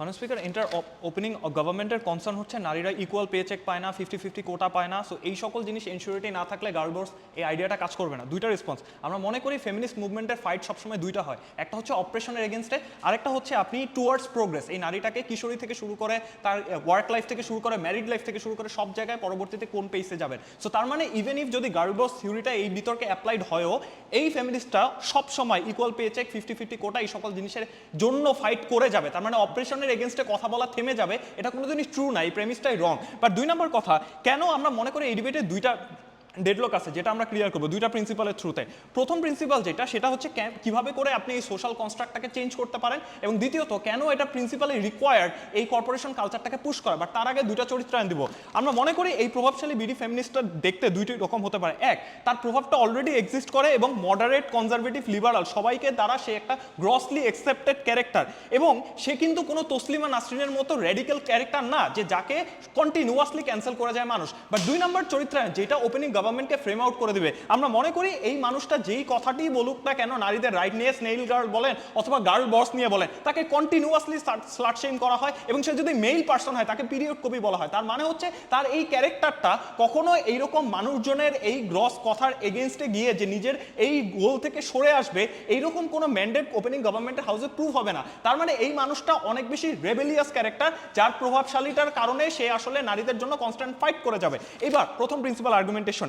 মানুষ speaker inter opening গভর্নমেন্টের concern হচ্ছে নারীরা ইকুয়াল পে চেক পায় না ফিফটি ফিফটি কোটা পায় না। সো এই সকল জিনিস ইনসিউরিটি না থাকলে গার্লবোর্স এই আইডিয়াটা কাজ করবে না। দুইটা রেসপন্স আমরা মনে করি ফেমিনিস্ট মুভমেন্টের ফাইট সবসময় দুইটা হয়। একটা হচ্ছে অপারেশনের এগেনস্টে আরেকটা হচ্ছে আপনি টুয়ার্ডস প্রোগ্রেস এই নারীটাকে কিশোরী থেকে শুরু করে তার ওয়ার্ক লাইফ থেকে শুরু করে ম্যারিড লাইফ থেকে শুরু করে সব জায়গায় পরবর্তীতে কোন পেসে যাবেন? সো তার মানে ইভেন ইফ যদি গার্লবোর্স থিওরিটা এই বিতর্কে অ্যাপ্লাইড হয়ও, এই ফেমিনিস্টটা সবসময় equal pay check fifty fifty quota এই সকল জিনিসের জন্য ফাইট করে যাবে। তার মানে অপারেশনের এগেনস্টে কথা বলা থেমে যাবে, এটা কোনোদিনই ট্রু নাই প্রেমিসটাই রং বাট দুই নম্বর কথা, কেন আমরা মনে করি এই ডিবেটে দুইটা ডেডলক আছে, যেটা আমরা ক্লিয়ার করব দুইটা প্রিন্সিপালের থ্রুতে প্রথম প্রিন্সিপাল যেটা, সেটা হচ্ছে কীভাবে করে আপনি এই সোশ্যাল কনস্ট্রাক্টটাকে চেঞ্জ করতে পারেন এবং দ্বিতীয়ত, কেন এটা প্রিন্সিপালি রিকোয়ার্ড এই কর্পোরেশন কালচারটাকে পুশ করা? বাট তার আগে দুইটা চরিত্রায়ন দিব। আমরা মনে করি এই প্রভাবশালী বিডি ফেমিনিস্টটা দেখতে দুইটি রকম হতে পারে। এক, তার প্রভাবটা অলরেডি এক্সিস্ট করে এবং মডারেট কনজারভেটিভ লিবারাল সবাইকে দ্বারা সে একটা গ্রসলি অ্যাকসেপ্টেড ক্যারেক্টার এবং সে কিন্তু কোনো তসলিমা নাসরিনের মতো রেডিক্যাল ক্যারেক্টার না, যে যাকে কন্টিনিউয়াসলি ক্যান্সেল করা যায় মানুষ। বাট দুই নম্বর চরিত্রায়ন যেটা ওপেনিং গভর্নমেন্টকে ফ্রেম আউট করে দিবে। আমরা মনে করি এই মানুষটা যেই কথাটি বলুক না কেন, নারীদের রাইট নিয়ে স্নেইল গার্ল বলেন অথবা গার্ল বস নিয়ে বলেন, তাকে কন্টিনিউয়াসলি স্লাট শেম করা হয় এবং সে যদি মেইল পার্সন হয়, তাকে পিরিয়ড কবি বলা হয়। তার মানে হচ্ছে তার এই ক্যারেক্টারটা কখনো এইরকম মানুষজনের এই গ্রস কথার এগেনস্টে গিয়ে যে নিজের এই গোল থেকে সরে আসবে, এইরকম কোনো ম্যান্ডেট ওপেনিং গভর্নমেন্টের হাউসে প্রুভ হবে না। তার মানে এই মানুষটা অনেক বেশি রেবেলিয়াস ক্যারেক্টার যার প্রভাবশালীটার কারণে সে আসলে নারীদের জন্য কনস্ট্যান্ট ফাইট করে যাবে। এবার প্রথম প্রিন্সিপাল আর্গুমেন্টেশন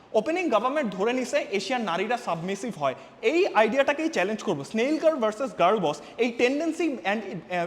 ওপেনিং গভর্নমেন্ট ধরে নিছে এশিয়ান নারীরা সাবমিসিভ হয়। এই আইডিয়াটাকেই চ্যালেঞ্জ করব। Snail girl versus girl boss এই টেন্ডেন্সি অ্যান্ড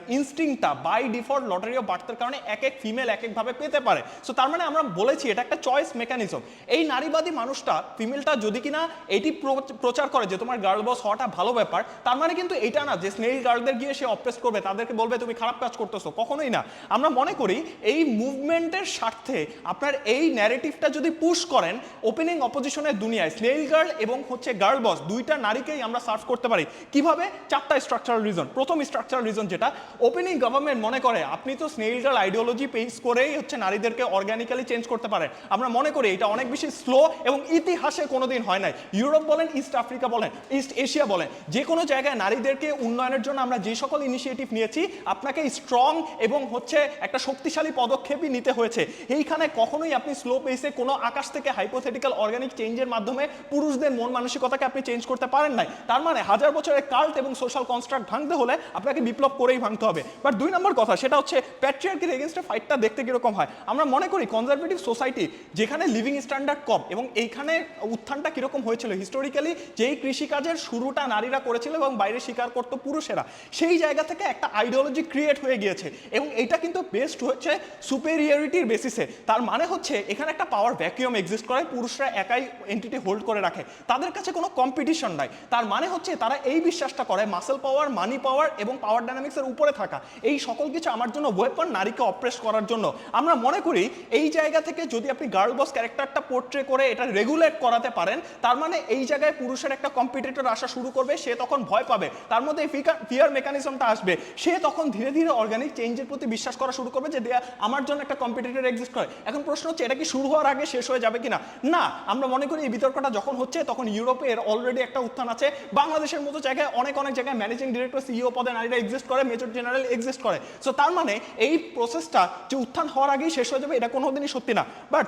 ইনস্টিংটা বাই ডিফল্ট লটারি অফ বার্থের কারণে এক এক ফিমেল এক একভাবে পেতে পারে। সো তার মানে আমরা বলেছি এটা একটা চয়েস মেকানিজম এই নারীবাদী মানুষটা ফিমেলটা যদি কিনা এটি প্র- প্রচার করে যে তোমার গার্ল বস হওয়াটা ভালো ব্যাপার, তার মানে কিন্তু এটা না যে স্নেইল গার্লদের গিয়ে সে অপ্রেস করবে, তাদেরকে বলবে, তুমি খারাপ কাজ করতেছো। কখনোই না। আমরা মনে করি এই মুভমেন্টের স্বার্থে আপনার এই ন্যারেটিভটা যদি পুশ করেন ওপেনিং অপোজিশনের দুনিয়ায়। স্নেইল গার্ল এবং হচ্ছে গার্ল বস দুইটা নারীকেই আমরা সার্ভ করতে পারি। কীভাবে? চারটা স্ট্রাকচারাল রিজন প্রথম স্ট্রাকচারাল রিজন যেটা ওপেনিং গভর্নমেন্ট মনে করে, আপনি তো স্নেইল গার্ল আইডিওলজি পেস করেই হচ্ছে নারীদেরকে অর্গানিক্যালি চেঞ্জ করতে পারেন আমরা মনে করি এটা অনেক বেশি স্লো এবং ইতিহাসে কোনোদিন হয় নাই। ইউরোপ বলেন ইস্ট আফ্রিকা বলেন ইস্ট এশিয়া বলেন যে কোনো জায়গায় নারীদেরকে উন্নয়নের জন্য আমরা যে সকল ইনিশিয়েটিভ নিয়েছি, আপনাকে স্ট্রং এবং হচ্ছে একটা শক্তিশালী পদক্ষেপই নিতে হয়েছে। এইখানে কখনোই আপনি স্লো পেসে কোনো আকাশ থেকে হাইপোথেটিক্যাল অর্গানিক চেঞ্জের মাধ্যমে পুরুষদের মন মানসিকতাকে আপনি চেঞ্জ করতে পারেন নাই। তার মানে হাজার বছরের কাল্ট এবং সোশ্যাল কনস্ট্রাক্ট ভাঙতে হলে আপনাকে বিপ্লব করেই ভাঙতে হবে। বাট দুই নম্বর কথা, সেটা হচ্ছে প্যাট্রিয়ার্কির এগেনস্টে ফাইটটা দেখতে কীরকম হয়? আমরা মনে করি কনজারভেটিভ সোসাইটি যেখানে লিভিং স্ট্যান্ডার্ড কম এবং এইখানে উত্থানটা কীরকম হয়েছিল? হিস্টোরিক্যালি যেই কৃষিকাজের শুরুটা নারীরা করেছিল এবং বাইরে স্বীকার করতো পুরুষেরা, সেই জায়গা থেকে একটা আইডিওলজি ক্রিয়েট হয়ে গিয়েছে এবং এটা কিন্তু বেস্ট হচ্ছে সুপেরিয়রিটির বেসিসে তার মানে হচ্ছে এখানে একটা পাওয়ার ভ্যাকিউম এক্সিস্ট করে পুরুষরা একাই এন্টিটি হোল্ড করে রাখে। তাদের কাছে কোনো কম্পিটিশন নাই। তার মানে হচ্ছে তারা এই বিশ্বাসটা করে মাসেল পাওয়ার মানি পাওয়ার এবং পাওয়ার ডাইনামিক্সের উপরে থাকা। এই সকল কিছু আমার জন্য ওয়েপন নারীকে অপ্রেস করার জন্য। আমরা মনে করি এই জায়গা থেকে যদি আপনি গার্ল বস ক্যারেক্টারটা পোর্ট্রে করে এটা রেগুলেট করাতে পারেন, তার মানে এই জায়গায় পুরুষের একটা কম্পিটিটর আসা শুরু করবে, সে তখন ভয় পাবে। তার মধ্যে ফিয়ার মেকানিজমটা আসবে। সে তখন ধীরে ধীরে অর্গানিক চেঞ্জের প্রতি বিশ্বাস করা শুরু করবে যে আমার জন্য একটা কম্পিটিটর এক্সিস্ট করে। এখন প্রশ্ন হচ্ছে, এটা কি শুরু হওয়ার আগে শেষ হয়ে যাবে কিনা? না আমরা মনে করি এই বিতর্কটা যখন হচ্ছে, তখন ইউরোপের অলরেডি একটা উত্থান আছে। বাংলাদেশের মতো জায়গায় অনেক অনেক জায়গায় ম্যানেজিং ডিরেক্টর সিইও পদে নারীরা এক্সিস্ট করে মেজর জেনারেল এক্সিস্ট করে। সো তার মানে এই প্রসেসটা যে উত্থান হওয়ার আগেই শেষ হয়ে যাবে, এটা কোনোদিনই সত্যি না। বাট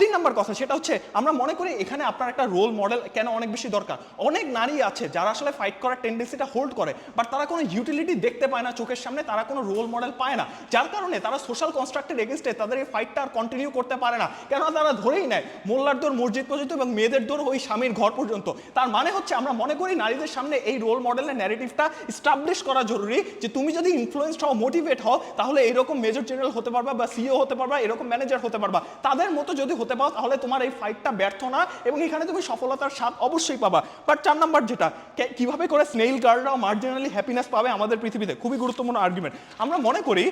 তিন নম্বর কথা, সেটা হচ্ছে আমরা মনে করি এখানে আপনার একটা রোল মডেল কেন অনেক বেশি দরকার। অনেক নারী আছে যারা আসলে ফাইট করার টেন্ডেন্সিটা হোল্ড করে বাট তারা কোনো ইউটিলিটি দেখতে পায় না চোখের সামনে, তারা কোনো রোল মডেল পায় না। যার কারণে তারা সোশ্যাল কনস্ট্রাক্টের এগেনস্টে তাদের এই ফাইটটা আর কন্টিনিউ করতে পারে না। কেন তারা ধরেই নেয় মোল্লার মসজিদ পর্যন্ত এবং মেয়েদের দৌড় ওই স্বামীর ঘর পর্যন্ত। তার মানে হচ্ছে আমরা মনে করি নারীদের সামনে এই রোল মডেলের ন্যারেটিভটা স্টাবলিশ করা জরুরি যে তুমি যদি ইনফ্লুয়েন্সড হও মোটিভেট হও, তাহলে এরকম মেজর জেনারেল হতে পারবা বা সিও হতে পারবা, এরকম ম্যানেজার হতে পারবা। তাদের মতো যদি হতে পারো, তাহলে তোমার এই ফাইটটা ব্যর্থ না এবং এখানে তুমি সফলতার স্বাদ অবশ্যই পাবা। বাট চার নাম্বার যেটা কীভাবে করে স্নেইল গার্লরাও মার্জিনালি হ্যাপিনেস পাবে আমাদের পৃথিবীতে? খুবই গুরুত্বপূর্ণ আর্গুমেন্ট আমরা মনে করি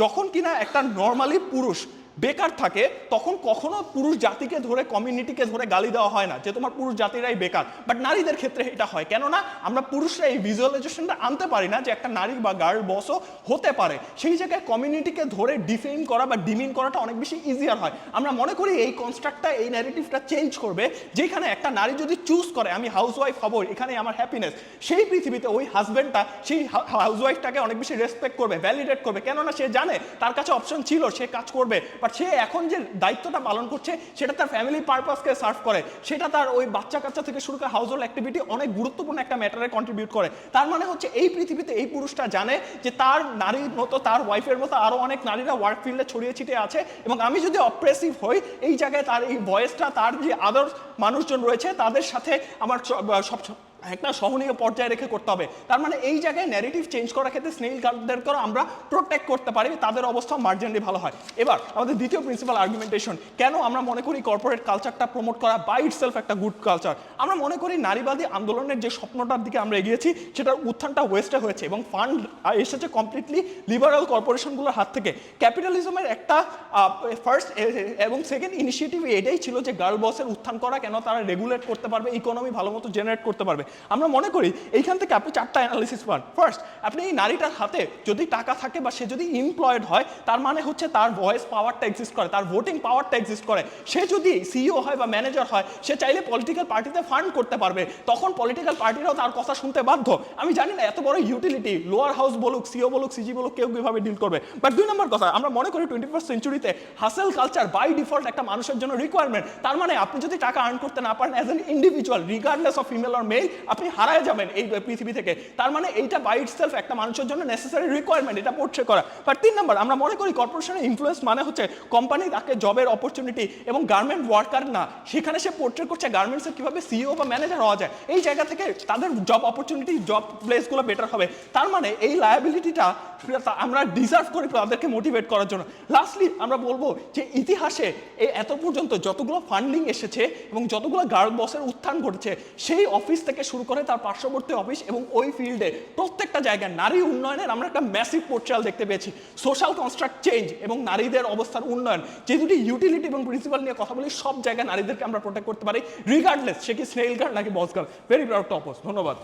যখন কিনা একটা নর্মালি পুরুষ বেকার থাকে, তখন কখনো পুরুষ জাতিকে ধরে কমিউনিটিকে ধরে গালি দেওয়া হয় না যে তোমার পুরুষ জাতিরাই বেকার। বাট নারীদের ক্ষেত্রে এটা হয়। কেননা আমরা পুরুষরা এই ভিজুয়ালাইজেশনটা আনতে পারি না যে একটা নারী বা গার্ল বসও হতে পারে। সেই জায়গায় কমিউনিটিকে ধরে ডিফেম করা বা ডিমিন করাটা অনেক বেশি ইজিয়ার হয়। আমরা মনে করি এই কনস্ট্রাক্টটা এই ন্যারেটিভটা চেঞ্জ করবে যেখানে একটা নারী যদি চুজ করে, আমি হাউস ওয়াইফ হব এখানে আমার হ্যাপিনেস সেই পৃথিবীতে ওই হাজব্যান্ডটা সেই হাউস ওয়াইফটাকে অনেক বেশি রেসপেক্ট করবে ভ্যালিডেট করবে। কেননা সে জানে, তার কাছে অপশন ছিল, সে কাজ করবে। বাট সে এখন যে দায়িত্বটা পালন করছে, সেটা তার ফ্যামিলি পারপাসকে সার্ভ করে। সেটা তার ওই বাচ্চা কাচ্চা থেকে শুরু করে হাউস হোল্ড অ্যাক্টিভিটি অনেক গুরুত্বপূর্ণ একটা ম্যাটারে কন্ট্রিবিউট করে। তার মানে হচ্ছে এই পৃথিবীতে এই পুরুষটা জানে যে তার নারীর মতো, তার ওয়াইফের মতো আরও অনেক নারীরা ওয়ার্ক ফিল্ডে ছড়িয়ে ছিটিয়ে আছে এবং আমি যদি অপ্রেসিভ হই, এই জায়গায় তার এই ভয়েসটা তার যে আদার্স মানুষজন রয়েছে, তাদের সাথে আমার সব একটা সহনীয় পর্যায়ে রেখে করতে হবে। তার মানে এই জায়গায় ন্যারেটিভ চেঞ্জ করার ক্ষেত্রে স্নেইল গার্ডদেরকেও আমরা প্রোটেক্ট করতে পারি, তাদের অবস্থা মার্জিনালি ভালো হয়। এবার আমাদের দ্বিতীয় প্রিন্সিপাল আর্গুমেন্টেশন কেন আমরা মনে করি কর্পোরেট কালচারটা প্রমোট করা বাই ইটসেলফ একটা গুড কালচার আমরা মনে করি নারীবাদী আন্দোলনের যে স্বপ্নটার দিকে আমরা এগিয়েছি, সেটার উত্থানটা ওয়েস্টে হয়েছে এবং ফান্ড এসেছে কমপ্লিটলি লিবারাল কর্পোরেশনগুলোর হাত থেকে। ক্যাপিটালিজমের একটা ফার্স্ট এবং সেকেন্ড ইনিশিয়েটিভ এটাই ছিল যে গার্ল বসের উত্থান করা, কেন তারা রেগুলেট করতে পারবে ইকোনমি ভালো মতো জেনারেট করতে পারবে। আমরা মনে করি এইখান থেকে আপনি চারটা অ্যানালিসিস পান। ফার্স্ট আপনি এই নারীটার হাতে যদি টাকা থাকে বা সে যদি এমপ্লয়েড হয়, তার মানে হচ্ছে তার ভয়েস পাওয়ারটা এক্সিস্ট করে, তার ভোটিং পাওয়ারটা এক্সিস্ট করে। সে যদি সিইও হয় বা ম্যানেজার হয়, সে চাইলে পলিটিক্যাল পার্টিতে ফান্ড করতে পারবে। তখন পলিটিক্যাল পার্টিরাও তার কথা শুনতে বাধ্য। আমি জানি না, এত বড় ইউটিলিটি লোয়ার হাউস বলুক সিও বলুক সিজি বলুক, কেউ কীভাবে ডিল করবে। বাট দুই নম্বর কথা, আমরা মনে করি টোয়েন্টি ফার্স্ট সেঞ্চুরিতে হাসেল কালচার বাই ডিফল্ট একটা মানুষের জন্য রিকোয়ারমেন্ট তার মানে আপনি যদি টাকা আর্ন করতে না পারেন as an individual regardless of female or male হারায় যাবেন এই পৃথিবী থেকে। তার মানে এইটা বাই ইটসেলফ একটা মানুষের জন্য নেসেসারি রিকোয়ারমেন্ট এটা পোর্ট্রে করা। বাট তিন নম্বর, আমরা মনে করি কর্পোরেশনের ইনফ্লুয়েন্স মানে হচ্ছে কোম্পানি তাকে জবের অপরচুনিটি এবং গার্মেন্ট ওয়ার্কার না। সেখানে সে পোর্ট্রে করছে গার্মেন্টসের কীভাবে সিইও বা ম্যানেজার হওয়া যায়। এই জায়গা থেকে তাদের জব অপরচুনিটি জব প্লেসগুলো বেটার হবে। তার মানে এই লায়াবিলিটিটা আমরা ডিজার্ভ করি তাদেরকে মোটিভেট করার জন্য। লাস্টলি আমরা বলব যে ইতিহাসে এই এত পর্যন্ত যতগুলো ফান্ডিং এসেছে এবং যতগুলো গার্ল বসের উত্থান ঘটেছে, সেই অফিস থেকে শুরু করে তার পার্শ্ববর্তী অফিস এবং ওই ফিল্ডে প্রত্যেকটা জায়গায় নারী উন্নয়নের আমরা একটা ম্যাসিভ পোর্ট্রাল দেখতে পেয়েছি। সোশ্যাল কনস্ট্রাক্ট চেঞ্জ এবং নারীদের অবস্থার উন্নয়ন। যে দুটি ইউটিলিটি এবং প্রিন্সিপাল নিয়ে কথা বলি, সব জায়গায় নারীদেরকে আমরা প্রোটেক্ট করতে পারি। রিগার্ডলেস সে কি স্নেল গার্ড নাকি boss girl very proud tops ধন্যবাদ।